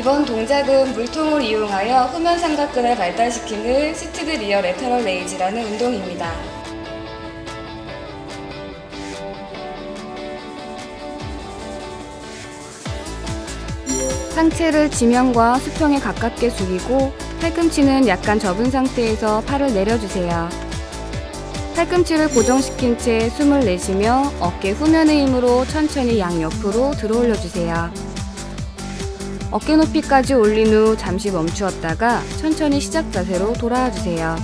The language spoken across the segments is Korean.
이번 동작은 물통을 이용하여 후면 삼각근을 발달시키는 시티드 리어 레터럴 레이즈라는 운동입니다. 상체를 지면과 수평에 가깝게 숙이고 팔꿈치는 약간 접은 상태에서 팔을 내려주세요. 팔꿈치를 고정시킨 채 숨을 내쉬며 어깨 후면의 힘으로 천천히 양옆으로 들어 올려주세요. 어깨 높이까지 올린 후 잠시 멈추었다가 천천히 시작 자세로 돌아와 주세요.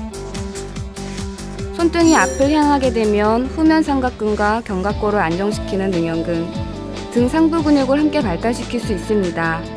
손등이 앞을 향하게 되면 후면 삼각근과 견갑골을 안정시키는 능형근, 등 상부 근육을 함께 발달시킬 수 있습니다.